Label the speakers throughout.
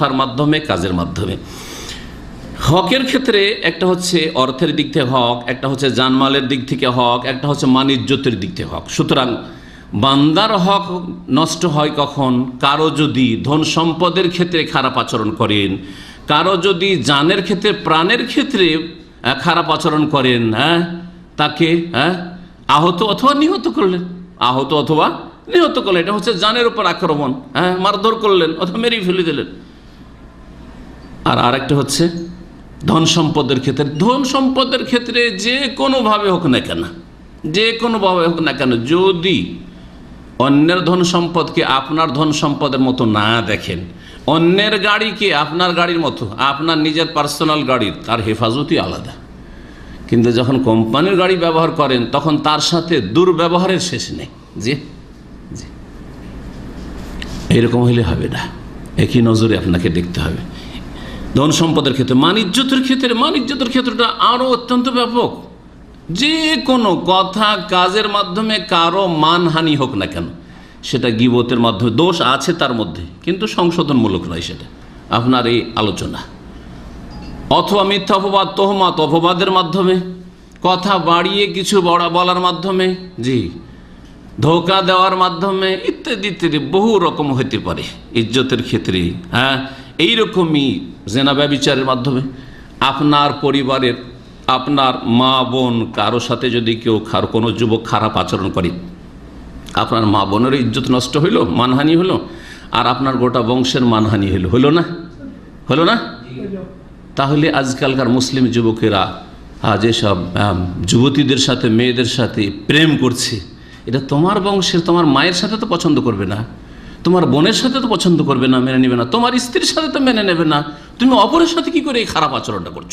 Speaker 1: কথার মাধ্যমে, কাজের মাধ্যমে। হকের ক্ষেত্রে একটা হচ্ছে অর্থের দিক থেকে হক, একটা হচ্ছে জানমালের দিক থেকে হক, একটা হচ্ছে মানিজ্যতের দিক থেকে হক। সুতরাং বান্দার হক নষ্ট হয় কখন? কারও যদি ধন সম্পদের ক্ষেত্রে খারাপ আচরণ করেন, কারও যদি জানের ক্ষেত্রে, প্রাণের ক্ষেত্রে খারাপ আচরণ করেন হ্যাঁ তাকে হ্যাঁ আহত অথবা নিহত করলেন। আহত অথবা নিহত করলেন। এটা হচ্ছে জানের উপর আক্রমণ হ্যাঁ মারধর করলেন অথবা মেরেই ফেলে দিলেন। আর আরেকটা হচ্ছে ধন সম্পদের ক্ষেত্রে, ধন সম্পদের ক্ষেত্রে যে কোনোভাবে হোক না কেন, যে কোনোভাবে হোক না কেন, যদি অন্যের ধন সম্পদকে আপনার ধন সম্পদের মতো না দেখেন, অন্যের গাড়িকে আপনার গাড়ির মতো, আপনার নিজের পার্সোনাল গাড়ির, তার হেফাজতই আলাদা। কিন্তু যখন কোম্পানির গাড়ি ব্যবহার করেন, তখন তার সাথে দুর্ব্যবহারের শেষ নেই। জি জি। এরকম হইলে হবে না। একই নজরে আপনাকে দেখতে হবে। ধন সম্পদের ক্ষেত্রে, মানিজ্যতের ক্ষেত্রে, মানিজ্যতের ক্ষেত্রটা আরও অত্যন্ত ব্যাপক। যে কোনো কথা কাজের মাধ্যমে কারও মানহানি হোক না কেন, সেটা গিবতের মাধ্যমে, দোষ আছে তার মধ্যে, কিন্তু সংশোধনমূলক নয় সেটা। আপনার এই আলোচনা। অথবা মিথ্যা অপবাদ, তহমাত অপবাদের মাধ্যমে, কথা বাড়িয়ে কিছু বড়া বলার মাধ্যমে, জি, ধোকা দেওয়ার মাধ্যমে, ইত্যাদি ইত্যাদি বহু রকম হতে পারে, ইজ্জতের ক্ষেত্রে হ্যাঁ এইরকমই জেনা ব্যবিচারের মাধ্যমে আপনার পরিবারের আপনার মা বোন কারও সাথে যদি কেউ খার কোনো যুবক খারাপ আচরণ করে, আপনার মা বোনের ইজ্জত নষ্ট হইল, মানহানি হলো আর আপনার গোটা বংশের মানহানি হইল। হলো না? হলো না? তাহলে আজকালকার মুসলিম যুবকেরা যেসব যুবতীদের সাথে, মেয়েদের সাথে প্রেম করছে। এটা তোমার বংশের, তোমার মায়ের সাথে তো পছন্দ করবে না। তোমার বোনের সাথে তো পছন্দ করবে না, মেনে নেবে না। তোমার স্ত্রীর সাথে তো মেনে নেবে না। তুমি অপরের সাথে কি করে এই খারাপ আচরণটা করছ?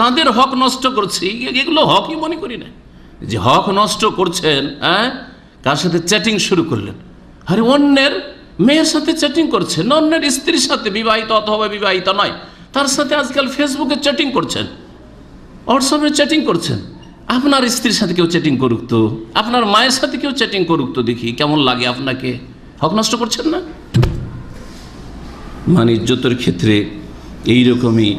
Speaker 1: তাদের হক নষ্ট করছে। এগুলো হকই মনে করি না। যে হক নষ্ট করছেন হ্যাঁ কার সাথে চ্যাটিং শুরু করলেন? আরে অন্যের মেয়ের সাথে চ্যাটিং করছেন, অন্যের স্ত্রীর সাথে বিবাহিত অথবা বিবাহিত নয়। তার সাথে আজকাল ফেসবুকে চ্যাটিং করছেন হোয়াটসঅ্যাপে চ্যাটিং করছেন। আপনার স্ত্রীর সাথে কেউ চ্যাটিং করুক তো? আপনার মায়ের সাথে কেউ চ্যাটিং করুক তো দেখি, কেমন লাগে আপনাকে? হক নষ্ট করছেন না? মানে ইজ্জতের ক্ষেত্রে এইরকমই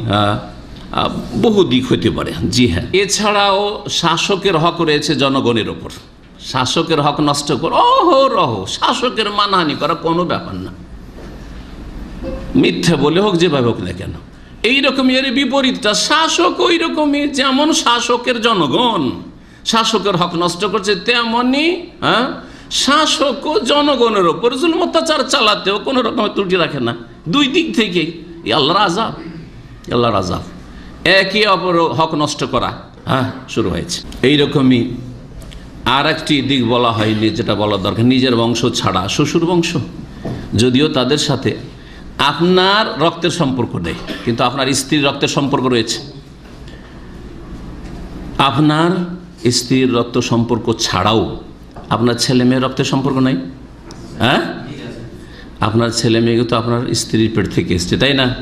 Speaker 1: বহু দিক হতে পারে। জি হ্যাঁ। এছাড়াও শাসকের হক রয়েছে জনগণের ওপর। শাসকের হক নষ্ট কর অহ রহ শাসকের মানহানি করা কোনো ব্যাপার না। মিথ্যে বলে হোক, যেভাবে হোক না কেন। এইরকমই এর বিপরীতটা, শাসক ওই রকমই যেমন শাসকের জনগণ, শাসকের হক নষ্ট করছে তেমনই হ্যাঁ শাসকও জনগণের ওপর জুলম অত্যাচার চালাতেও কোনো রকমের ত্রুটি রাখে না। দুই দিক থেকেই। এই আল্লাহর আজাব আল্লাহর আজাব একই অপর হক নষ্ট করা হ্যাঁ শুরু হয়েছে। এইরকমই আর একটি দিক বলা হয়নি, যেটা বলা দরকার, নিজের বংশ ছাড়া, শ্বশুর বংশ। যদিও তাদের সাথে আপনার রক্তের সম্পর্ক নেই, কিন্তু আপনার স্ত্রীর রক্তের সম্পর্ক রয়েছে। আপনার স্ত্রীর রক্ত সম্পর্ক ছাড়াও আপনার ছেলে মেয়ের রক্তের সম্পর্ক নাই হ্যাঁ? আপনার ছেলে মেয়ে তো আপনার স্ত্রীর পেট থেকে এসছে, তাই না?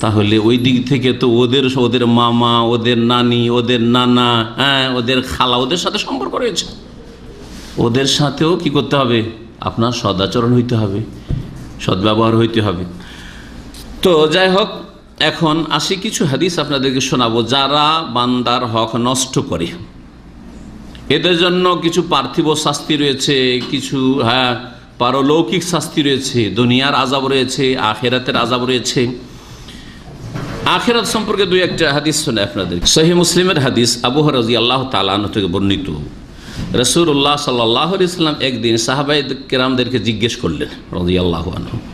Speaker 1: তাহলে ওই দিক থেকে তো ওদের ওদের মামা, ওদের নানি, ওদের নানা হ্যাঁ ওদের খালা, ওদের সাথে সম্পর্ক রয়েছে। ওদের সাথেও কি করতে হবে? আপনার সদাচরণ হইতে হবে, সদ্ব্যবহার হইতে হবে। তো যাই হোক, এখন আসি কিছু হাদিস আপনাদেরকে শোনাবো, যারা বান্দার হক নষ্ট করে। এদের জন্য কিছু পার্থিব শাস্তি রয়েছে, কিছু হ্যাঁ পারলৌকিক শাস্তি রয়েছে, দুনিয়ার আজাব রয়েছে, আখেরাতের আজাব রয়েছে। আখেরাত সম্পর্কে দুই একটা হাদিস শোনে আপনাদের। সহি মুসলিমের হাদিস আবু রাজি আল্লাহ তালান থেকে বর্ণিত। রসুল্লাহ সাল্লাহ ইসলাম একদিন সাহাবাই কেরামদেরকে জিজ্ঞেস করলেন রাজি আল্লাহ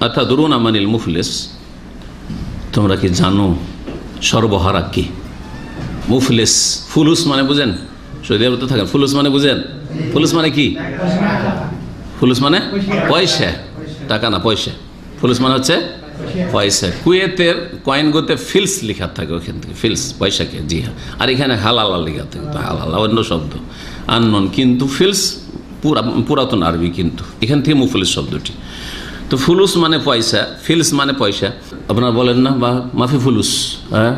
Speaker 1: অর্থাৎ দরুন আমানিল মুফলেস? তোমরা কি জানো সর্বহারা কি? মুফলেস। ফুলুস মানে বুঝেন? সৌদি আরব তো থাকেন। ফুলুস মানে বুঝেন? ফুলুস মানে কি? ফুলুস মানে পয়সা। টাকা না, পয়সা। ফুলুস মানে হচ্ছে পয়সা। কুয়েতের কয়েনগুতে ফিলস লেখা থাকে ওখান থেকে, ফিলস, পয়সাকে, জি হ্যাঁ। আর এখানে হালালা লেখা থাকে হালালা, অন্য শব্দ। আননন, কিন্তু ফিলস পুরা, পুরাতন আরবি কিন্তু। এখান থেকে মুফলিস শব্দটি। তো ফুলুস মানে পয়সা, ফিলস মানে পয়সা। আপনারা বলেন না, বা মাফি ফুলুস হ্যাঁ?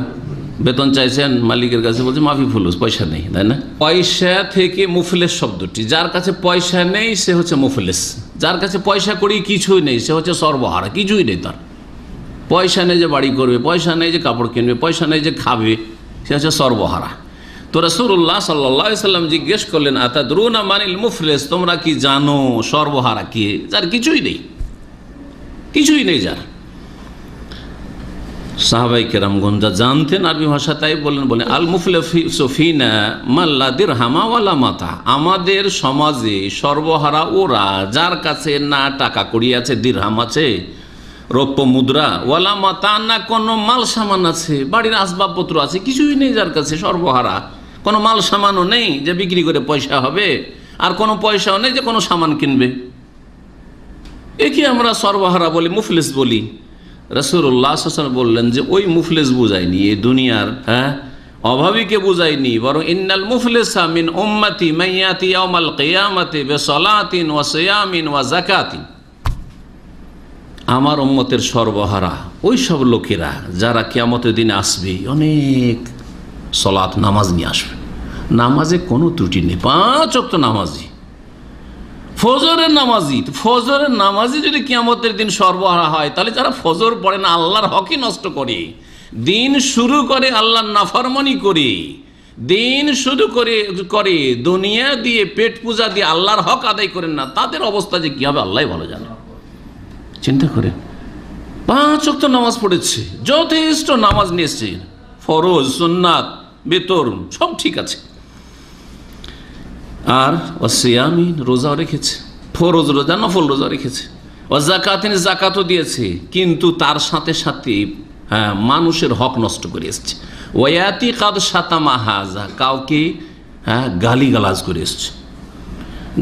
Speaker 1: বেতন চাইছেন, মালিকের কাছে বলছে মাফি ফুলুস, পয়সা নেই তাই না? পয়সা থেকে মুফলেস শব্দটি, যার কাছে পয়সা নেই, সে হচ্ছে মুফলেস। যার কাছে পয়সা করি, কিছুই নেই, সে হচ্ছে সর্বহারা, কিছুই নেই তার। পয়সা নেই যে বাড়ি করবে, পয়সা নেই যে কাপড় কিনবে, পয়সা নেই যে খাবে, সে হচ্ছে সর্বহারা। তো রসুল্লাহ সাল্লাহ সাল্লাম জিজ্ঞেস করলেন আতা দ্রুনা মানিল মুফলেস, তোমরা কি জানো সর্বহারা কে? যার কিছুই নেই। কিছুই নেই যার। সাহাবাই কেরামগঞ্জ যা জানতেন আরবি ভাষা, তাই বললেন বলেন আল মুফলে সফিনা মাল্লাদির হামাওয়ালা মাতা। আমাদের সমাজে সর্বহারা ওরা যার কাছে না টাকা কড়ি আছে, দিরহাম আছে, রৌপ্য মুদ্রা, ওয়ালা মাতা না কোনো মাল সামান আছে, বাড়ির আসবাবপত্র আছে, কিছুই নেই যার কাছে সর্বহারা। কোনো মাল সামানও নেই যে বিক্রি করে পয়সা হবে, আর কোনো পয়সাও নেই যে কোনো সামান কিনবে। একে আমরা সর্বহারা বলি, মুফলিস বলি। রসুল্লাহ বললেন যে ওই মুফলেস বুঝায়নি, এই দুনিয়ার হ্যাঁ? অভাবীকে বুঝায়নি, বরং ইন্নাল মুফলেসা মিন উম্মাতি মাইয়াতি ইয়াউমাল কিয়ামাতি বিসলাতিন ওয়া সিয়ামিন ওয়া যাকাতিন। আমার উম্মতের সর্বহারা, ওই সব লোকেরা যারা কিয়ামতের দিনে আসবে, অনেক সলাত, নামাজ নিয়ে আসবে। নামাজে কোনো ত্রুটি নেই, পাঁচ অক্ত নামাজি। ফজরের নামাজি ফজরের নামাজি যদি কিয়ামতের দিন সর্বহারা হয়, তাহলে যারা ফজর পড়ে না, আল্লাহর হকই নষ্ট করে। দিন শুরু করে আল্লাহর নাফরমানি করে। দিন শুরু করে করে দুনিয়া দিয়ে, পেট পূজা দিয়ে আল্লাহর হক আদায় করেন না, তাদের অবস্থা যে কী হবে আল্লাহ ভালো জানে। চিন্তা করে পাঁচ অক্ত নামাজ পড়েছে, যথেষ্ট নামাজ নিয়েছে। ফরজ, সুন্নাত বেতর সব ঠিক আছে। আর ওসিয়ামিন রোজাও রেখেছে। ফরজ রোজা, নফল রোজা রেখেছে। ও জাকাতও দিয়েছে। কিন্তু তার সাথে সাথে হ্যাঁ মানুষের হক নষ্ট করে এসছে। ওয়াতি কাদ সাতামা হাজা, কাউকে হ্যাঁ গালি গালাজ করে এসছে।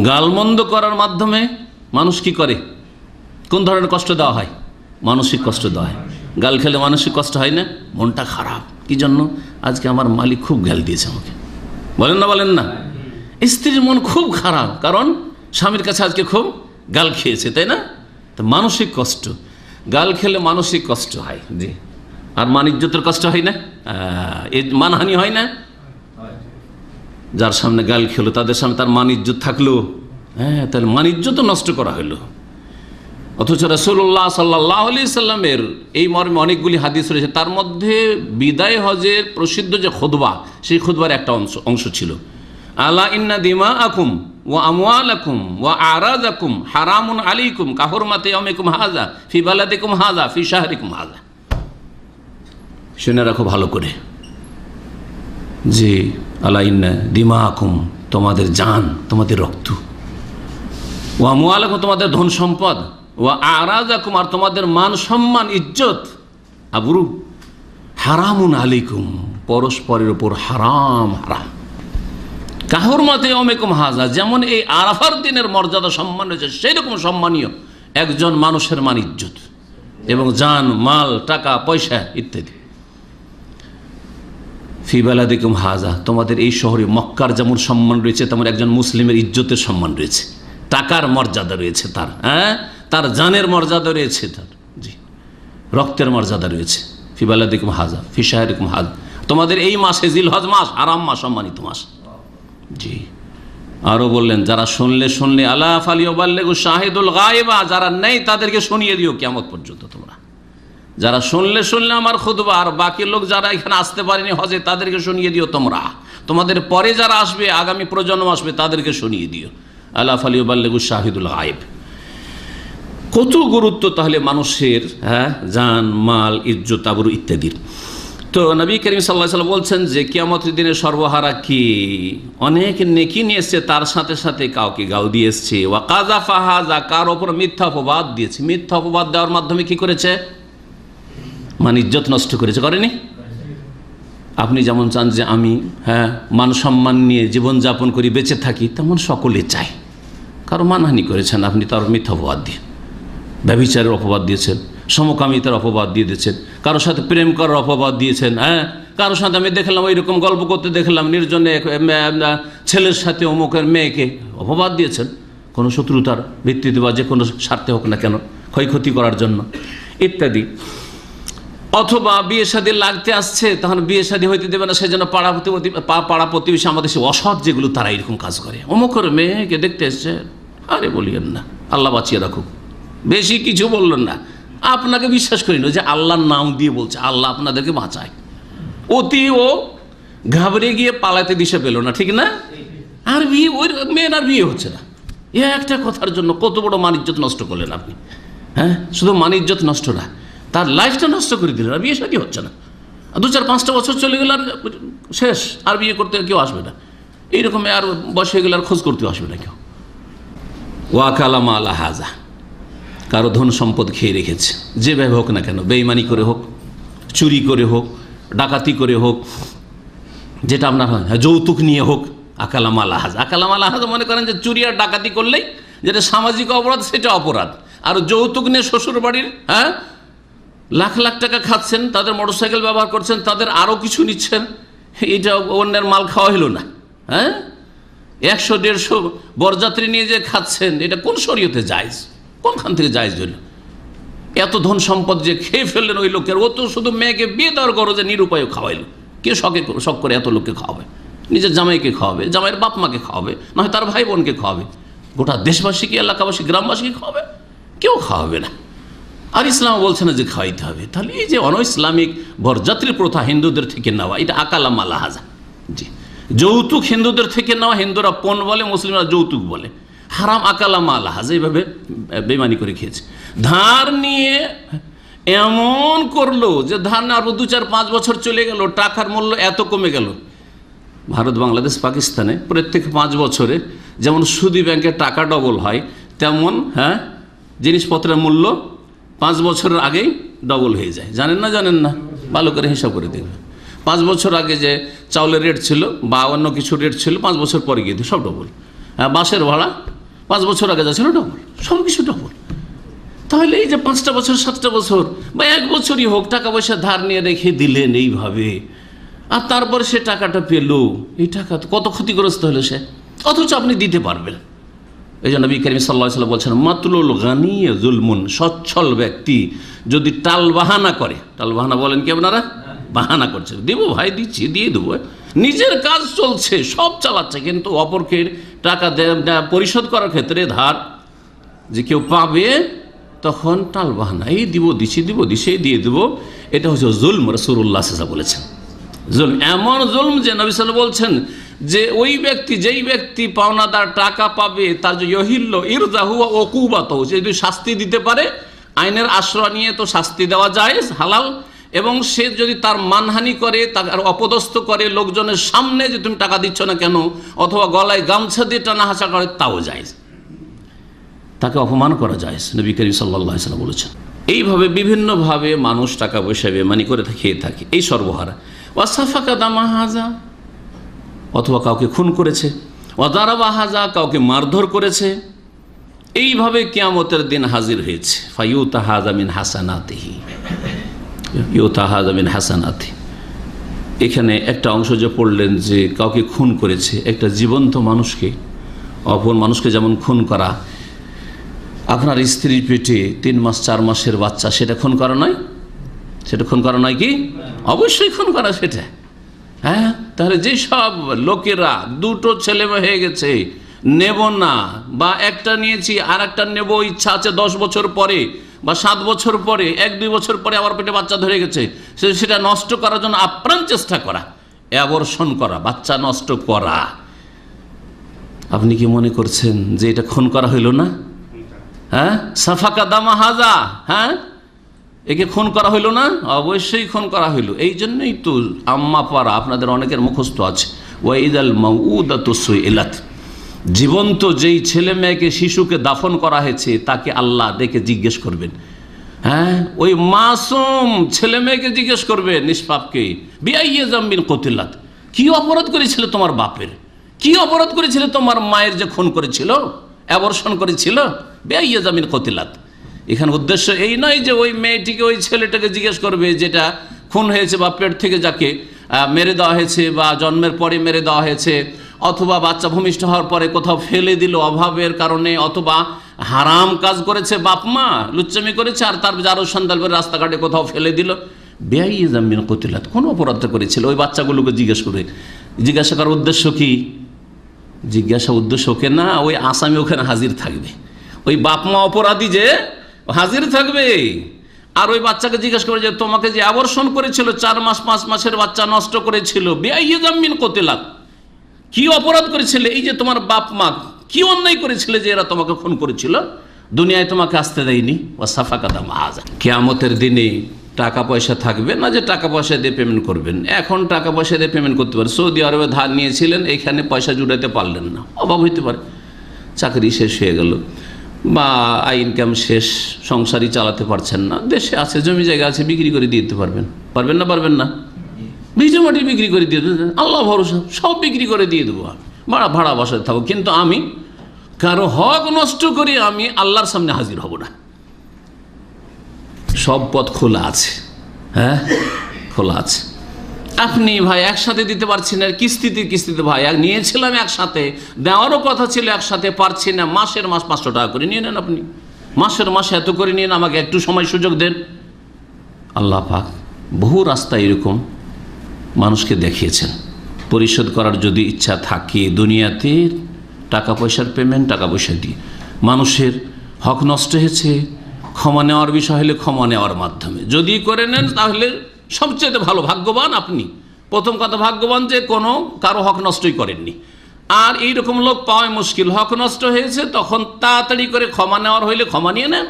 Speaker 1: গালমন্দ করার মাধ্যমে মানুষ কি করে? কোন ধরনের কষ্ট দেওয়া হয়? মানসিক কষ্ট দেওয়া হয়। গাল খেলে মানসিক কষ্ট হয় না? মনটা খারাপ। কি জন্য? আজকে আমার মালিক খুব গাল দিয়েছে আমাকে। বলেন না বলেন না। স্ত্রীর মন খুব খারাপ, কারণ স্বামীর কাছে আজকে খুব গাল খেয়েছে, তাই না? তো মানসিক কষ্ট, গাল খেলে মানসিক কষ্ট হয়, জি। আর মানিজ্যতের কষ্ট হয় না? এই মানহানি হয় না? যার সামনে গাল খেলো, তাদের সামনে তার মানিজ্য থাকল। হ্যাঁ তাহলে মানিজ্য তো নষ্ট করা হলো। অথচ রসুল্লাহ সাল্লাহ আলি সাল্লামের এই মর্মে অনেকগুলি হাদিস রয়েছে, তার মধ্যে বিদায় হজের প্রসিদ্ধ যে খুদবা সেই খুদবার একটা অংশ অংশ ছিল। আলা ইন্না দিমা আকুম আরাজ আকুম হারামুন কাহর মাতে ভালো করে। আলা ইন্না দিমা আকুম তোমাদের জান, তোমাদের রক্ত। ও আমওয়াল আকুম তোমাদের ধন সম্পদ। ও আরাজ আকুম আর তোমাদের মান সম্মান, ইজ্জত। আবরু, হারামুন আলিকুম পরস্পরের উপর হারাম হারাম। কাহর মাতে অমেকুম হাজা, যেমন এই আরাফার দিনের মর্যাদা সম্মান রয়েছে সেই রকম সম্মানীয় একজন মানুষের মান ইজ্জত এবং যান মাল, টাকা, পয়সা ইত্যাদি। ফিবালা দেখুম হাজা, তোমাদের এই শহরে মক্কার যেমন সম্মান রয়েছে, তেমন একজন মুসলিমের ইজ্জতের সম্মান রয়েছে। টাকার মর্যাদা রয়েছে তার হ্যাঁ? তার জানের মর্যাদা রয়েছে তার, জি। রক্তের মর্যাদা রয়েছে। ফিবালা দেখুম হাজা ফিসাহ দেখুম হাজ। তোমাদের এই মাসে জিল হজ মাস আরাম মাস, সম্মানিত মাস। জি। আরও বললেন, যারা শুনলে শুনলে আল্লাহ ফালিওবাল্লেগু শাহিদুল গায়েবা, যারা নেই তাদেরকে শুনিয়ে দিও কেমন পর্যন্ত তোমরা। যারা শুনলে শুনলে আমার খুদবা আর বাকি লোক যারা এখানে আসতে পারেনি হজে, তাদেরকে শুনিয়ে দিও তোমরা। তোমাদের পরে যারা আসবে, আগামী প্রজন্ম আসবে, তাদেরকে শুনিয়ে দিও। আল্লাহ ফালিওবাল্লেগু শাহিদুল গায়েব। কত গুরুত্ব তাহলে মানুষের হ্যাঁ জান, মাল, ইজ্জত আবরু ইত্যাদির। তো নবী করিম সাল্লাহ সাল্লাম বলছেন যে কিয়ামতের দিনে সর্বহারা কি? অনেক নেকি নিয়ে এসছে তার সাথে সাথে কাউকে গাল দিয়ে এসছে ওয়া কাজা ফাহাজা কার ওপর মিথ্যা অপবাদ দিয়েছে। মিথ্যা অপবাদ দেওয়ার মাধ্যমে কি করেছে? মানে ইজ্জত নষ্ট করেছে। করেনি? আপনি যেমন চান যে আমি হ্যাঁ মান সম্মান নিয়ে জীবনযাপন করি, বেঁচে থাকি, তেমন সকলে চাই। কারও মানহানি করেছেন, আপনি তার মিথ্যা অপবাদ দিয়ে ব্যবিচারের অপবাদ দিয়েছেন। সমকামিতার অপবাদ দিয়ে দিয়েছেন। কারোর সাথে প্রেম করার অপবাদ দিয়েছেন হ্যাঁ? কারোর সাথে আমি দেখলাম ওইরকম গল্প করতে দেখলাম, নির্জনে ছেলের সাথে অমুকের মেয়েকে অপবাদ দিয়েছেন। কোনো শত্রুতার ভিত্তিতে বা যে কোনো স্বার্থে হোক না কেন, ক্ষয়ক্ষতি করার জন্য, ইত্যাদি। অথবা বিয়ে শাদী লাগতে আসছে, তখন বিয়ে শাদী হইতে দেবে না, সেজন্য পাড়া প্রতিবেশী পাড়া প্রতিবেশী আমাদের সে অসৎ যেগুলো, তারা এরকম কাজ করে। অমুকের মেয়েকে দেখতে এসছে, আরে বলিয়েন না, আল্লাহ বাঁচিয়ে রাখুক। বেশি কিছু বললেন না। আপনাকে বিশ্বাস করি না যে আল্লাহর নাম দিয়ে বলছে, আল্লাহ আপনাদেরকে বাঁচায়। অতি ও ঘাবড়ে গিয়ে পালাতে দিশে পেল না, ঠিক না? আর বিয়ে, ওই মেয়ের আর বিয়ে হচ্ছে না। এ একটা কথার জন্য কত বড় মানিজ্যত নষ্ট করলেন আপনি। হ্যাঁ? শুধু মানিজ্যত নষ্ট না, তার লাইফটা নষ্ট করে দিলেন, আর বিয়ে শাদী হচ্ছে না। দু চার পাঁচটা বছর চলে গেলে আর শেষ, আর বিয়ে করতে কেউ আসবে না। এইরকম আর বয়স হয়ে গেলে আর খোঁজ করতে আসবে না কেউ। ওয়াকালামা আলা হাজা। কারও ধন সম্পদ খেয়ে রেখেছে। যেভাবে হোক না কেন বেইমানি করে হোক চুরি করে হোক ডাকাতি করে হোক যেটা আপনার হয় হ্যাঁ, যৌতুক নিয়ে হোক আকালাম আলাহাজ আকালাম আলাহাজ মনে করেন যে চুরি আর ডাকাতি করলেই যেটা সামাজিক অপরাধ সেটা অপরাধ। আর যৌতুক নিয়ে শ্বশুর বাড়ির হ্যাঁ লাখ লাখ টাকা খাচ্ছেন তাদের মোটরসাইকেল ব্যবহার করছেন তাদের আরও কিছু নিচ্ছেন এটা অন্যের মাল খাওয়া হলো না হ্যাঁ? একশো দেড়শো বরযাত্রী নিয়ে যে খাচ্ছেন এটা কোন শরীয়তে জায়জ? কোনখান থেকে জায়জ হলো? এত ধন সম্পদ যে খেয়ে ফেললেন ওই লোকের ও তো শুধু মেয়েকে বিয়ে দেওয়ার গরজে নিরুপায় খাওয়াইল। কে শখে শখ করে এত লোককে খাওয়াবে? নিজের জামাইকে খাওয়াবে, জামাইয়ের বাপ মাকে খাওয়াবে নয় তার ভাই বোনকে খাওয়াবে। গোটা দেশবাসীকে, এলাকাবাসী, গ্রামবাসীকে খাওয়াবে? কেউ খাওয়াবে না। আর ইসলাম বলছে না যে খাওয়াইতে হবে। তাহলে এই যে অন ইসলামিক বরযাত্রী প্রথা হিন্দুদের থেকে নেওয়া, এটা আকালাম আলাহাজা জি। যৌতুক হিন্দুদের থেকে নেওয়া, হিন্দুরা পণ বলে, মুসলিমরা যৌতুক বলে। হারাম আকালাম আলাহাজ এইভাবে বেমানি করে খেয়েছে। ধার নিয়ে এমন করল যে ধার না আরও দু চার পাঁচ বছর চলে গেল, টাকার মূল্য এত কমে গেল। ভারত, বাংলাদেশ, পাকিস্তানে প্রত্যেক পাঁচ বছরে যেমন সুদি ব্যাংকের টাকা ডবল হয়, তেমন হ্যাঁ জিনিসপত্রের মূল্য পাঁচ বছরের আগেই ডবল হয়ে যায়। জানেন না জানেন না? ভালো করে হিসাব করে দেখবে পাঁচ বছর আগে যে চাউলের রেট ছিল বা অন্য কিছু রেট ছিল, পাঁচ বছর পরে গিয়ে সব ডবল হ্যাঁ বাসের ভাড়া পাঁচ বছর আগে যা ছিল ডবল সব কিছু ডবল তাহলে এই যে পাঁচটা বছর, সাতটা বছর, বা এক বছরই হোক, টাকা পয়সা ধার নিয়ে রেখে দিলেন এইভাবে। আর তারপরে সে টাকাটা পেল। এই টাকা কত ক্ষতিগ্রস্ত হলো সে? অথচ আপনি দিতে পারবেন। এই জন্য বিকারিম সাল্লাহ সাল্লাম বলছেন মাতুল গানি জুলমুন সচ্ছল ব্যক্তি যদি টাল বাহানা করে। টাল বাহানা বলেন কি আপনারা? বাহানা করছে। দেবো ভাই, দিচ্ছি, দিয়ে দেবো। নিজের কাজ চলছে, সব চালাচ্ছে, কিন্তু অপরকে টাকা পরিশোধ করার ক্ষেত্রে ধার, যে কেউ পাবে, তখন টাল বাহানা, এই দিব, দিছি, দিব দিছে দিয়ে দিব। এটা হচ্ছে জুলম রসুল্লাহ সাজা বলেছেন। জুলম, এমন জুলম যে নবী সাল বলছেন যে ওই ব্যক্তি, যেই ব্যক্তি পাওনাদার টাকা পাবে, তার যে ইহিল্য ইরজাহু সে যদি শাস্তি দিতে পারে, আইনের আশ্রয় নিয়ে তো শাস্তি দেওয়া যায় হালাল। এবং সে যদি তার মানহানি করে, তার অপদস্থ করে, লোকজনের সামনে যে তুমি টাকা দিচ্ছ না কেন, অথবা গলায় গামছা দিয়ে টানা হাসা করে, তাও যায়। তাকে অপমান করা যায়, নবী করিম সাল্লাহ বলেছেন। এইভাবে বিভিন্নভাবে মানুষ টাকা পয়সা বেমানি করে খেয়ে থাকে। এই সর্বহারা। ওয়াসাফাকা দামা হাজা, অথবা কাউকে খুন করেছে। ওয়াদারা বাহাজা কাউকে মারধর করেছে। এইভাবে কেয়ামতের দিন হাজির হয়েছে। ফাইউতা হাজামিন হাসানাতেহি। ইউতা হাজামিন হাসানাতে। এখানে একটা অংশ যে পড়লেন যে কাউকে খুন করেছে, একটা জীবন্ত মানুষকে, অপর মানুষকে যেমন খুন করা, আপনার স্ত্রীর পেটে তিন মাস, চার মাসের বাচ্চা, সেটা খুন করা নয়? সেটা খুন করা নয় কি? অবশ্যই খুন করা সেটা। হ্যাঁ তাহলে যেসব লোকেরা, দুটো ছেলে হয়ে গেছে, নেব না, বা একটা নিয়েছি আর একটা নেব, ইচ্ছা আছে দশ বছর পরে বা সাত বছর পরে, এক, দুই বছর পরে আবার পেটে বাচ্চা ধরে গেছে, সে- সেটা নষ্ট করার জন্য আপ্রাণ চেষ্টা করা অ্যাবর্ষণ করা, বাচ্চা নষ্ট করা। আপনি কি মনে করছেন যে এটা খুন করা হইল না? হ্যাঁ? সাফাকা দামা হাজা হ্যাঁ? একে খুন করা হইল না? অবশ্যই খুন করা হইল। এই জন্যই তো আম্মা পাড়া আপনাদের অনেকের মুখস্থ আছে। ওয়াইদ আল এলাত জীবন্ত যেই ছেলে মেয়েকে, শিশুকে দাফন করা হয়েছে, তাকে আল্লাহ ডেকে জিজ্ঞেস করবেন। হ্যাঁ? ওই মাসুম ছেলে মেয়েকে জিজ্ঞেস করবে নিষ্পাপকে, বিআইয়ে জাম্বিন কতিল্লাত কি অপরাধ করেছিল তোমার বাপের? কি অপরাধ করেছিল তোমার মায়ের যে খুন করেছিল? অ্যাবর্ষণ করেছিল? বেআইয়া জামিন কতিলাত। এখানে উদ্দেশ্য এই নয় যে ওই মেয়েটিকে, ওই ছেলেটাকে জিজ্ঞেস করবে যেটা খুন হয়েছে বা পেট থেকে যাকে মেরে দেওয়া হয়েছে বা জন্মের পরে মেরে দেওয়া হয়েছে। অথবা বাচ্চা ভূমিষ্ঠ হওয়ার পরে কোথাও ফেলে দিল অভাবের কারণে, অথবা হারাম কাজ করেছে, বাপ মা লুচ্চামি করেছে আর তার যারও সন্তান করে রাস্তাঘাটে কোথাও ফেলে দিল। বেআইয়ে জামিন কতিলাত, কোনো অপরাধ করেছিল? ওই বাচ্চাগুলোকে জিজ্ঞেস করে। জিজ্ঞাসা করার উদ্দেশ্য কি? জিজ্ঞাসা উদ্দেশ্য ওকে না, ওই আসামি ওখানে হাজির থাকবে। ওই বাপ মা অপরাধী যে হাজির থাকবে। আর ওই বাচ্চাকে জিজ্ঞেস করে যে, তোমাকে যে আবর্ষণ করেছিল, চার মাস, পাঁচ মাসের বাচ্চা নষ্ট করেছিল। বেআইয়ামিন কোতেলাক কি অপরাধ করেছিলে? এই যে তোমার বাপ মা, কি অন্যায় করেছিলে যে এরা তোমাকে ফোন করেছিল? দুনিয়ায় তোমাকে আসতে দেয়নি। ও সাফা কাদা মাহাজা কেয়ামতের দিনে টাকা পয়সা থাকবে না যে টাকা পয়সা দিয়ে পেমেন্ট করবেন। এখন টাকা পয়সা দিয়ে পেমেন্ট করতে পারে। সৌদি আরবে ধার নিয়েছিলেন, এখানে পয়সা জুড়াতে পারলেন না। অভাব হইতে পারে। চাকরি শেষ হয়ে গেল। বা আই ইনকাম শেষ, সংসারই চালাতে পারছেন না। দেশে আছে, জমি জায়গা আছে, বিক্রি করে দিতে পারবেন। পারবেন না পারবেন না। ভিজে মাটি বিক্রি করে দিয়ে দেবেন আল্লাহ ভরসা, সব বিক্রি করে দিয়ে দেবো আমি। ভাড়া ভাড়া বাসায় থাকব কিন্তু আমি কারও হক নষ্ট করে আমি আল্লাহর সামনে হাজির হব না। সব পথ খোলা আছে। হ্যাঁ? খোলা আছে। আপনি ভাই একসাথে দিতে পারছি না, কিস্তিতে কিস্তিতে ভাই। এক নিয়েছিলাম একসাথে, দেওয়ারও কথা ছিল একসাথে, পারছি না। মাসের মাস পাঁচশো টাকা করে নিয়ে নেন আপনি। মাসের মাস এত করে নিয়ে আমাকে একটু সময় সুযোগ দেন। আল্লাহ পাক, বহু রাস্তা এরকম মানুষকে দেখিয়েছেন। পরিশোধ করার যদি ইচ্ছা থাকে দুনিয়াতে টাকা পয়সার পেমেন্ট টাকা পয়সা দিয়ে। মানুষের হক নষ্ট হয়েছে, ক্ষমা নেওয়ার বিষয় হলে ক্ষমা নেওয়ার মাধ্যমে। যদি করে নেন, তাহলে সবচেয়ে ভালো, ভাগ্যবান আপনি। প্রথম কথা, ভাগ্যবান যে কোনো কারও হক নষ্টই করেননি। আর এই রকম লোক পাওয়াই মুশকিল। হক নষ্ট হয়েছে, তখন তাড়াতাড়ি করে ক্ষমা নেওয়ার হইলে ক্ষমা নিয়ে নেন।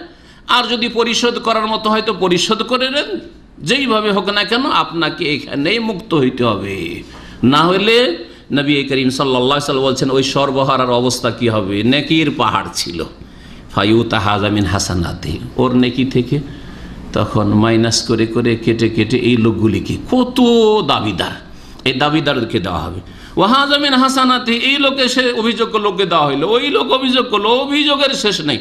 Speaker 1: আর যদি পরিশোধ করার মতো হয়তো পরিশোধ করে নেন। যেইভাবে হোক না কেন আপনাকে এখানেই মুক্ত হইতে হবে। না হলে নবী করিম সাল্লা সাল বলছেন, ওই সর্বহারার অবস্থা কি হবে? নেকির পাহাড় ছিল। ফাইউ তাহাজামিন হাসানাতে। ওর নেকি থেকে তখন মাইনাস করে করে কেটে কেটে এই লোকগুলিকে কত দাবিদার। এই দাবিদারকে দেওয়া হবে। ওয়াহাজামিন হাসানাতে, এই লোকে সে অভিযোগ লোককে দেওয়া হইল। ওই লোক অভিযোগ করল, অভিযোগের শেষ নেই।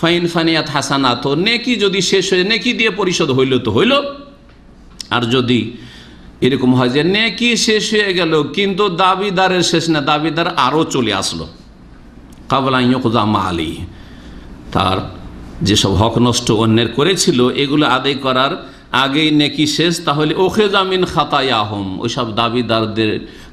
Speaker 1: ফাইন ফানিয়াত হাসানাত, নেকি যদি শেষ হয়ে নেকি দিয়ে পরিশোধ হইল তো হইল। আর যদি এরকম হয় যে নেকি শেষ হয়ে গেল, কিন্তু দাবিদারের শেষ না, দাবিদার আরও চলে আসলো। কাবলাইয়কজামা আলী তার যেসব হক নষ্ট অন্যের করেছিল, এগুলো আদায় করার আগেই নেকি শেষ, তাহলে ওখে জামিন খাতায় আহম ওইসব দাবিদারদের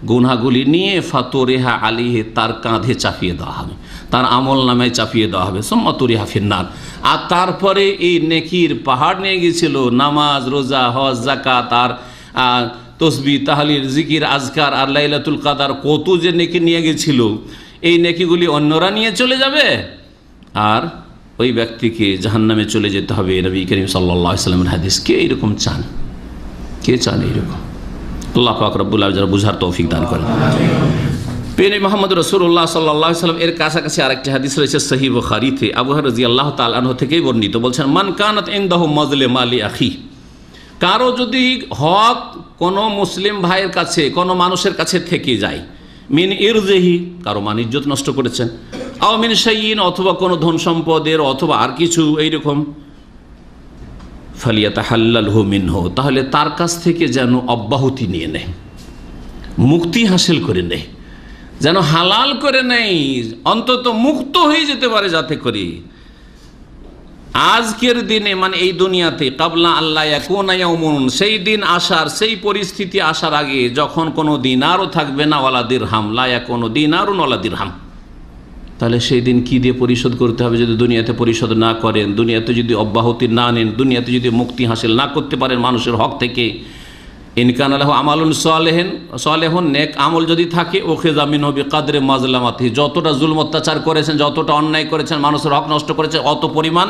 Speaker 1: গুনাগুলি নিয়ে ফাতোরেহা আলিহে তার কাঁধে চাপিয়ে দেওয়া হবে। তার আমল নামে চাপিয়ে দেওয়া হবে। সোম্মাতুরি হাফিন্নার আর তারপরে এই নেকির পাহাড় নিয়ে গিয়েছিল। নামাজ, রোজা, হজ জাকাত আর তসবি তাহলির জিকির, আজকার আর লাইলাতুল কাদার কত যে নেকি নিয়ে গেছিল এই নেকিগুলি অন্যরা নিয়ে চলে যাবে? আর ওই ব্যক্তিকে জাহান্নামে চলে যেতে হবে। নবী করিম সাল্লা সাল্লামের হাদিস। কে এইরকম চান? কে চান এইরকম আল্লাহ পাক রব্বুল যারা বুঝার তৌফিক দান করেন। পেনে মোহাম্মদ রসুল্লাহ সাল্লাহ সাল্লাম এর কাছাকাছি আরেকটি হাদিস রয়েছে সহি বুখারিতে। আবু রাজি আল্লাহ তালাহ থেকেই বর্ণিত, বলছেন, মান কানত ইন্দাহ মজলে মালি আখি। কারও যদি হক কোনো মুসলিম ভাইয়ের কাছে, কোনো মানুষের কাছে থেকে যায়, মিন ইরজেহি, কারও মান ইজ্জত নষ্ট করেছেন। আও মিন সাইন অথবা কোনো ধন সম্পদের, অথবা আর কিছু, এইরকম। ফালিয়াতা হাল্লাল হো হো তাহলে তার কাছ থেকে যেন অব্যাহতি নিয়ে নেয়, মুক্তি হাসিল করে নেয়, যেন হালাল করে নেই অন্তত মুক্ত হয়ে যেতে পারে যাতে করে। আজকের দিনে মানে এই দুনিয়াতে, কাবলা আল্লাহ কোন সেই দিন আসার, সেই পরিস্থিতি আসার আগে যখন কোনো দিন আরও থাকবে না ওয়ালাদির হাম লায়া কোনো দিন আরও নলাদির হাম তাহলে সেই দিন কি দিয়ে পরিশোধ করতে হবে যদি দুনিয়াতে পরিশোধ না করেন? দুনিয়াতে যদি অব্যাহতি না নেন, দুনিয়াতে যদি মুক্তি হাসিল না করতে পারেন মানুষের হক থেকে ইনকান আল্লাহ আমালুন সোয়ালেহেন সোয়ালেহন নেক আমল যদি থাকে ওখে জামিন হবে কাদরে মাজলামাতি যতটা জুলম অত্যাচার করেছেন, যতটা অন্যায় করেছেন, মানুষের হক নষ্ট করেছে অত পরিমাণ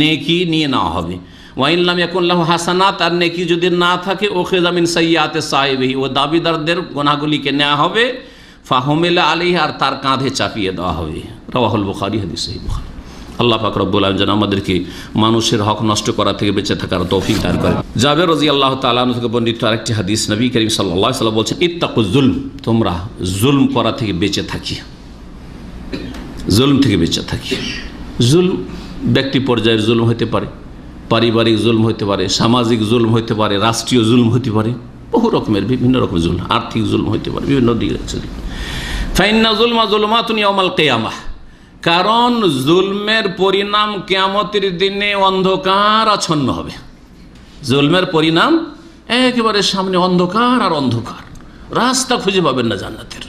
Speaker 1: নেকি নিয়ে নেওয়া হবে। ওয়াইল্লাম ইয়াকুল্লাহ হাসানাত, আর নেকি যদি না থাকে ওখে জামিন সাইয়াতে সাহেবহি ও দাবিদারদের গোনাগুলিকে নেওয়া হবে। ফাহমেলা আলী আর তার কাঁধে চাপিয়ে দেওয়া হবে। রাহুল বুখারি, হাদিস আল্লাহ পাক রব্বুল আলম যেন আমাদেরকে মানুষের হক নষ্ট করা থেকে বেঁচে থাকার তৌফিক দান করে জাবের রাজি আল্লাহ তালন থেকে বর্ণিত আরেকটি হাদিস নবী করিম সাল্লাহ বলছেন, ইত্তাকু জুলম, তোমরা জুলম করা থেকে বেঁচে থাকি। জুলম থেকে বেঁচে থাকি। জুলম ব্যক্তি পর্যায়ের জুলম হতে পারে, পারিবারিক জুলম হতে পারে, সামাজিক জুলম হতে পারে, রাষ্ট্রীয় জুলম হতে পারে, বহু রকমের বিভিন্ন রকমের জুলম, আর্থিক জুলম হতে পারে, বিভিন্ন দিকে ফাইন্না জুলমা জুলমা তুমি অমাল কেয়ামা কারণ জুলমের পরিণাম কেয়ামতের দিনে অন্ধকার আচ্ছন্ন হবে। জুলমের পরিণাম একেবারে সামনে অন্ধকার আর অন্ধকার। রাস্তা খুঁজে পাবেন না জান্নাতের।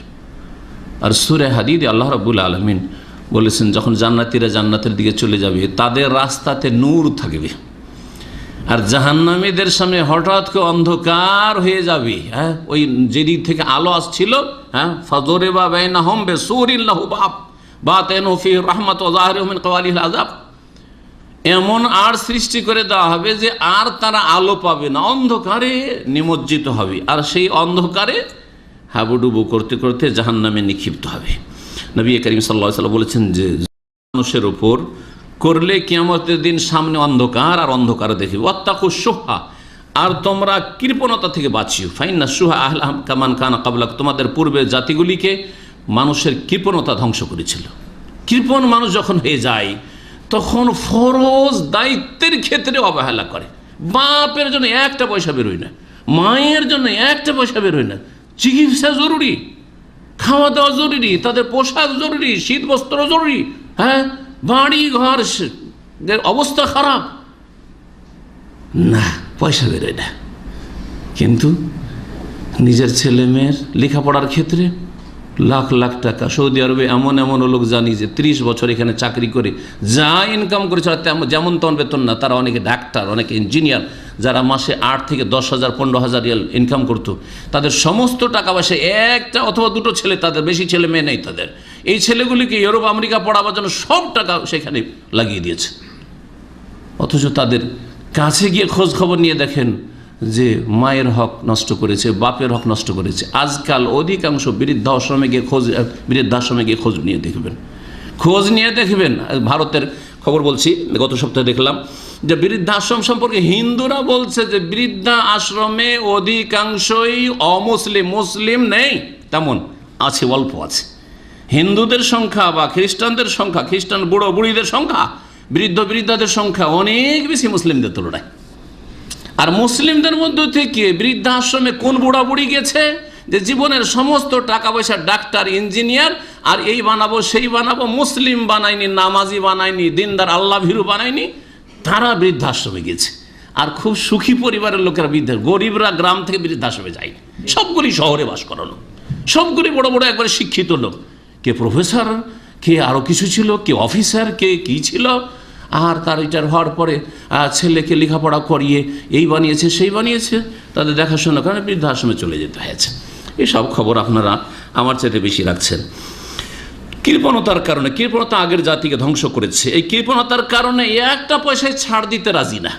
Speaker 1: আর সুরে হাদিদ আল্লাহ রাবুল আলমিন বলেছেন, যখন জান্নাতিরা জান্নাতের দিকে চলে যাবে, তাদের রাস্তাতে নূর থাকবে। আর জাহান্নামীদের সামনে হঠাৎ করে অন্ধকার হয়ে যাবে হ্যাঁ? ওই যেদিক থেকে আলো আসছিল হ্যাঁ? ফজরে বা বেনা হোম বে বাপ বা তেন রহমত ওজাহরিন কওয়ালিল আজাব এমন আর সৃষ্টি করে দেওয়া হবে যে আর তারা আলো পাবে না, অন্ধকারে নিমজ্জিত হবে। আর সেই অন্ধকারে হাবুডুবু করতে করতে জাহান্নামে নিক্ষিপ্ত হবে। নবী করিম সাল্লাহ সাল্লাম বলেছেন যে, মানুষের ওপর করলে কিয়ামতের দিন সামনে অন্ধকার আর অন্ধকার দেখবে। অত্যাকু সোহা আর তোমরা কৃপণতা থেকে বাঁচিও। ফাইন্না সুহা আহলাম কামান কানা কাবলাক। তোমাদের পূর্বের জাতিগুলিকে মানুষের কৃপণতা ধ্বংস করেছিল। কৃপণ মানুষ যখন হয়ে যায়, তখন ফরজ দায়িত্বের ক্ষেত্রে অবহেলা করে। বাপের জন্য একটা পয়সা বেরোয় না। মায়ের জন্য একটা পয়সা বেরোয় না। চিকিৎসা জরুরি, খাওয়া দাওয়া জরুরি, তাদের পোশাক জরুরি শীত বস্ত্র জরুরি হ্যাঁ? বাড়ি ঘর অবস্থা খারাপ। না, পয়সা বেরোয় না। কিন্তু নিজের ছেলে মেয়ের লেখাপড়ার ক্ষেত্রে লাখ লাখ টাকা। সৌদি আরবে এমন এমন লোক জানি যে ত্রিশ বছর এখানে চাকরি করে যা ইনকাম করেছে যেমন তেমন বেতন না, তারা অনেকে ডাক্তার, অনেকে ইঞ্জিনিয়ার যারা মাসে আট থেকে দশ হাজার, পনেরো হাজার রিয়াল ইনকাম করতো। তাদের সমস্ত টাকা পয়সা একটা অথবা দুটো ছেলে, তাদের বেশি ছেলে মেয়ে নেই তাদের। এই ছেলেগুলিকে ইউরোপ, আমেরিকা পড়াবার জন্য সব টাকা সেখানে লাগিয়ে দিয়েছে। অথচ তাদের কাছে গিয়ে খোঁজ খবর নিয়ে দেখেন যে মায়ের হক নষ্ট করেছে, বাপের হক নষ্ট করেছে। আজকাল অধিকাংশ বৃদ্ধাশ্রমে গিয়ে খোঁজ বৃদ্ধাশ্রমে গিয়ে খোঁজ নিয়ে দেখবেন। খোঁজ নিয়ে দেখবেন। ভারতের খবর বলছি, গত সপ্তাহে দেখলাম যে বৃদ্ধাশ্রম সম্পর্কে হিন্দুরা বলছে যে বৃদ্ধা আশ্রমে অধিকাংশই অমুসলিম, মুসলিম নেই। তেমন আছে, অল্প আছে। হিন্দুদের সংখ্যা বা খ্রিস্টানদের সংখ্যা, খ্রিস্টান বুড়ো বুড়িদের সংখ্যা, বৃদ্ধ বৃদ্ধাদের সংখ্যা অনেক বেশি মুসলিমদের তুলনায়। আর মুসলিমদের মধ্যে থেকে বৃদ্ধাশ্রমে কোন বুড়া বুড়ি গেছে? যে জীবনের সমস্ত টাকা পয়সা ডাক্তার, ইঞ্জিনিয়ার, আর এই বানাবো, সেই বানাবো, মুসলিম বানায়নি, নামাজি বানায়নি, দিনদার, আল্লাহ ভীরু বানায়নি, তারা বৃদ্ধাশ্রমে গেছে। আর খুব সুখী পরিবারের লোকেরা বৃদ্ধ, গরিবরা গ্রাম থেকে বৃদ্ধাশ্রমে যায়। সবগুলি শহরে বাস করানো। সবগুলি বড় বড় একবারে শিক্ষিত লোক। প্রফেসর, কে আরও কিছু ছিল, কে অফিসার, কে কি ছিল? আর তার রিটায়ার হওয়ার পরে ছেলেকে লেখাপড়া করিয়ে এই বানিয়েছে, সেই বানিয়েছে, তাদের দেখাশোনা কারণে বৃদ্ধাশ্রমে চলে যেতে হয়েছে। এসব খবর আপনারা আমার চাইতে বেশি রাখছেন। কৃপণতার কারণে, কৃপণতা আগের জাতিকে ধ্বংস করেছে। এই কৃপণতার কারণে একটা পয়সায় ছাড় দিতে রাজি না।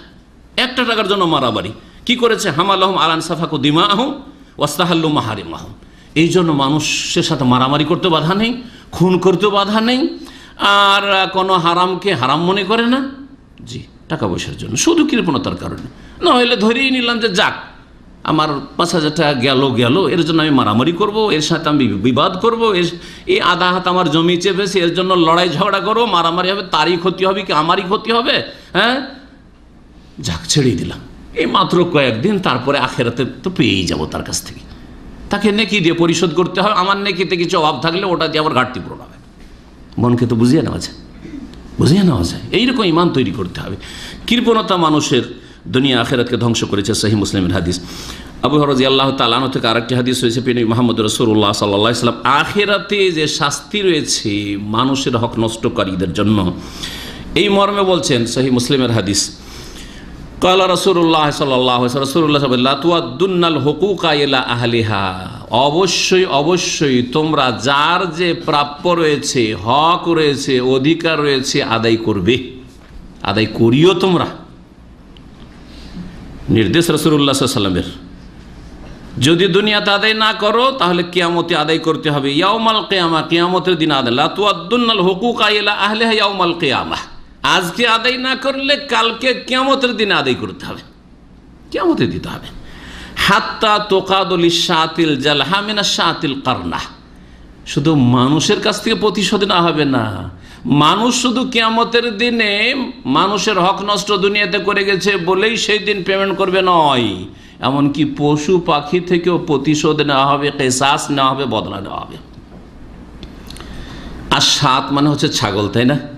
Speaker 1: একটা টাকার জন্য মারামারি। কি করেছে? হামালাহম আলান সাফাকু দিমা আহম ওয়াস্তাহাল্লু মাহারিম আহম এই জন্য মানুষের সাথে মারামারি করতে বাধা নেই, খুন করতে বাধা নেই, আর কোনো হারামকে হারাম মনে করে না। জি, টাকা পয়সার জন্য, শুধু কৃপণতার কারণে। না হলে ধরেই নিলাম যে যাক, আমার পাঁচ হাজার টাকা গেল গেল, এর জন্য আমি মারামারি করব, এর সাথে আমি বিবাদ করব, এর, এই আধা হাত আমার জমি চেপেছে এর জন্য লড়াই ঝগড়া করব, মারামারি হবে, তারই ক্ষতি হবে কি আমারই ক্ষতি হবে? হ্যাঁ? যাক, ছেড়েই দিলাম। এই মাত্র কয়েকদিন, তারপরে আখেরাতে তো পেয়েই যাব তার কাছ থেকে। তাকে নেকি দিয়ে পরিশোধ করতে হয়, আমার নেকিতে কিছু অভাব থাকলে ওটা দিয়ে আবার ঘাটতি পূরণ হবে। মনকে তো বুঝিয়ে নেওয়া যায়। বুঝিয়ে নেওয়া যায়। এইরকম ইমান তৈরি করতে হবে। কৃপণতা মানুষের দুনিয়া আখেরাতকে ধ্বংস করেছে সহি মুসলিমের হাদিস। আবু হরজি আল্লাহ তালানো থেকে আরেকটি হাদিস হয়েছে, পিনি মোহাম্মদ রসুল্লাহ সাল্লাহ ইসলাম আখেরাতে যে শাস্তি রয়েছে মানুষের হক নষ্টকারীদের জন্য, এই মর্মে বলছেন সহি মুসলিমের হাদিস। কালা রসুল্লাহ সাল্লাহ রসুল্লাহ লাতুয়াদ্দুন্নাল হুকুকা ইলা আহলিহা অবশ্যই অবশ্যই তোমরা যার যে প্রাপ্য রয়েছে, হক রয়েছে, অধিকার রয়েছে, আদায় করবে। আদায় করিও তোমরা। নির্দেশ রসুল্লাহ সাল্লামের যদি দুনিয়াতে আদায় না করো, তাহলে কিয়ামতে আদায় করতে হবে। ইয়াউমাল কেয়ামা, কিয়ামতের দিন আদায়। লাতুয়াদ্দুন্নাল হুকুকা ইলা আহলিহা ইয়াউমাল কেয়ামা। আজকে আদায় না করলে কালকে কেমতের দিনে আদায় করতে হবে। কেমতে দিতে হবে। হাত্তা তোকাদলি শাতিল জাল হামিনা শাতিল কারনা। শুধু মানুষের কাছ থেকে প্রতিশোধ না হবে না। মানুষ শুধু কেয়ামতের দিনে মানুষের হক নষ্ট দুনিয়াতে করে গেছে বলেই সেই দিন পেমেন্ট করবে নয়। এমনকি পশু পাখি থেকেও প্রতিশোধ নেওয়া হবে, কেসাস নেওয়া হবে, বদলা নেওয়া হবে। আর সাত মানে হচ্ছে ছাগল, তাই না?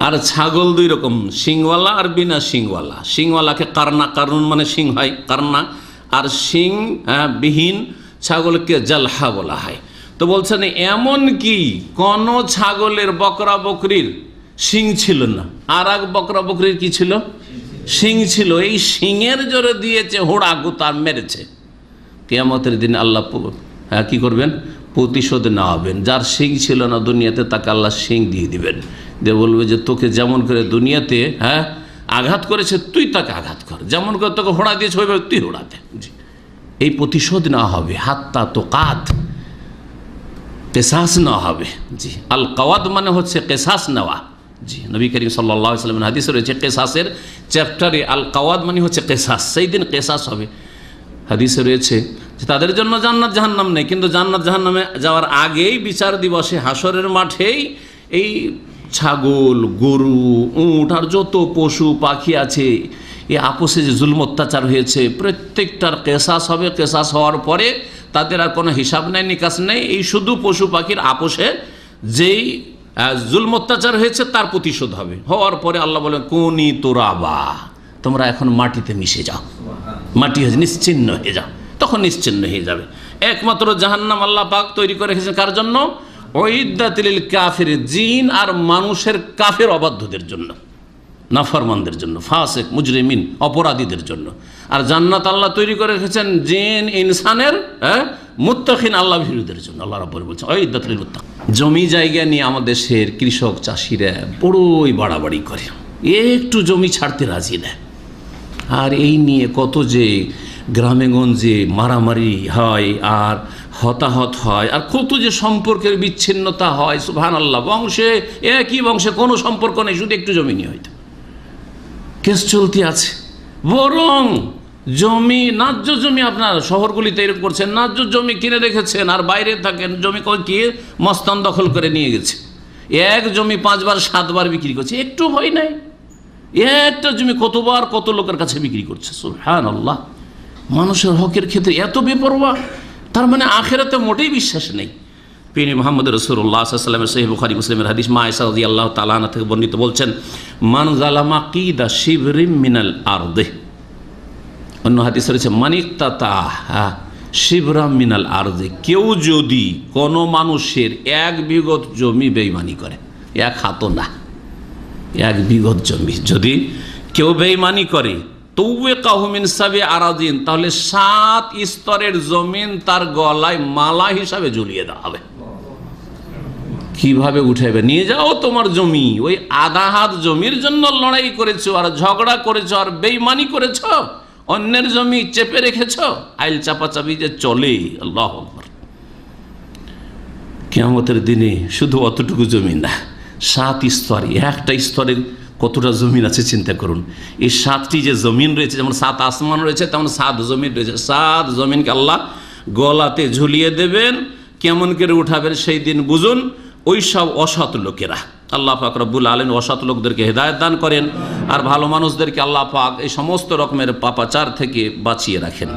Speaker 1: আর ছাগল দুই রকম শিংওয়ালা আর বিনা শিংওয়ালা। শিংওয়ালাকে কারনা কারণ মানে শিং হয় কারনা। আর শিং আহ, বিহীন ছাগলকে জালহা বলা হয়। তো বলছেন এমন কি কোন ছাগলের বকরা বকরির শিং ছিল না? আর এক বকরা বকরির কি ছিল? শিং ছিল। এই শিংয়ের জোরে দিয়েছে হোড়া গুতার মেরেছে। কেয়ামতের দিন আল্লাহ হ্যাঁ কী করবেন? প্রতিশোধ নেওয়াবেন। যার শিং ছিল না দুনিয়াতে তাকে আল্লাহ শিং দিয়ে দিবেন। দিয়ে বলবে যে তোকে যেমন করে দুনিয়াতে হ্যাঁ আঘাত করেছে তুই তাকে আঘাত কর। যেমন করে তোকে হোড়া দিয়েছে ওইভাবে তুই হোড়া দে। এই প্রতিশোধ না হবে। হাত্তা তো কাত কেসাস না হবে। জি। আল কাওয়াদ মানে হচ্ছে কেসাস নেওয়া। জি নবী করিম সাল্লাহ সাল্লামের হাদিস রয়েছে কেসাসের চ্যাপ্টারে আল কাওয়াদ মানে হচ্ছে কেসাস। সেই দিন কেসাস হবে। হাদিসে রয়েছে যে তাদের জন্য জান্নাত জাহান্নাম নেই কিন্তু জান্নাত জাহান্নামে যাওয়ার আগেই বিচার দিবসে হাসরের মাঠেই এই ছাগল, গরু, উঁট আর যত পশু, পাখি আছে, এ আপোষে যে জুলম অত্যাচার হয়েছে, প্রত্যেকটার কেসাস হবে, কেসাস হওয়ার পরে তাদের আর কোনো হিসাব নেই, নিকাশ নেই। এই শুধু পশু পাখির আপোষে যেই জুলম অত্যাচার হয়েছে, তার প্রতিশোধ হবে। হওয়ার পরে আল্লাহ বলেন, কোনি তোরাবা। তোমরা এখন মাটিতে মিশে যাও। মাটি হয়ে, নিশ্চিন্ন হয়ে যাও। তখন নিশ্চিন্ন হয়ে যাবে। একমাত্র জাহান্নাম আল্লাহ পাক তৈরি করে রেখেছেন কার জন্য? ওইদাতিল কাফের জিন আর মানুষের কাফের অবাধ্যদের জন্য, নাফরমানদের জন্য, ফাসেক, মুজরিমিন, অপরাধীদের জন্য। আর জান্নাত আল্লাহ তৈরি করে রেখেছেন জিন, ইনসানের হ্যাঁ মুত্তাকিন, আল্লাহ ভিরুদের জন্য। আল্লাহ রব্বর বলছেন ওইদাতিল মুত্তাক জমি জায়গা নিয়ে আমাদের দেশের কৃষক চাষিরা বড়ই বাড়াবাড়ি করে। একটু জমি ছাড়তে রাজি দেয় আর এই নিয়ে কত যে গ্রামেগঞ্জে মারামারি হয়, আর হতাহত হয়। আর কত যে সম্পর্কের বিচ্ছিন্নতা হয় সুভান আল্লাহ বংশে, একই বংশে কোনো সম্পর্ক নেই, শুধু একটু জমি নিয়ে হয়তো কেস চলতি আছে। বরং জমি, ন্যায্য জমি আপনার শহরগুলিতে এরকম করছেন, ন্যায্য জমি কিনে রেখেছেন আর বাইরে থাকেন, জমি কি? মস্তান দখল করে নিয়ে গেছে। এক জমি পাঁচবার, সাতবার বিক্রি করছে। একটু ভয় নাই। একটা জমি কতবার কত লোকের কাছে বিক্রি করছে? হ্যাঁ আল্লাহ মানুষের হকের ক্ষেত্রে এত বেপরোয়া। তার মানে আখেরাতে মোটেই বিশ্বাস নেই। পিনি মোহাম্মদ রসুল্লাহ সাল্লামের সহি বুখারি মুসলিমের হাদিস, মা ইসাদি আল্লাহ তালানা থেকে বর্ণিত বলছেন, মান জালামা কিদা শিবরিম মিনাল আরদে। অন্য হাদিস রয়েছে মানিক তাতা শিবরাম মিনাল আরদে। কেউ যদি কোনো মানুষের এক বিগত জমি বেইমানি করে, এক হাতও না, এক বিগত জমি যদি কেউ বেইমানি করে তৌবে কাহমিন সাবে আরাদিন, তাহলে সাত স্তরের জমিন তার গলায় মালা হিসাবে ঝুলিয়ে দেওয়া হবে কীভাবে উঠাইবে নিয়ে যাও তোমার জমি, ওই আধা হাত জমির জন্য লড়াই করেছ, আর ঝগড়া করেছ, আর বেইমানি করেছ, অন্যের জমি চেপে রেখেছ, আইল চাপাচাপি যে চলে, আল্লাহ আকবার। দিনে শুধু অতটুকু জমি না, সাত স্তরে, একটা স্তরে কতটা জমিন আছে চিন্তা করুন। এই সাতটি যে জমিন রয়েছে, যেমন সাত আসমান রয়েছে, তেমন সাত জমিন রয়েছে। সাত জমিনকে আল্লাহ গলাতে ঝুলিয়ে দেবেন, কেমন করে উঠাবেন সেই দিন বুঝুন। ওই সব অসৎ লোকেরা। আল্লাহ পাক রব্বুল আলম অসৎ লোকদেরকে হেদায়ত দান করেন আর ভালো মানুষদেরকে আল্লাহ পাক এই সমস্ত রকমের পাপাচার থেকে বাঁচিয়ে রাখেন।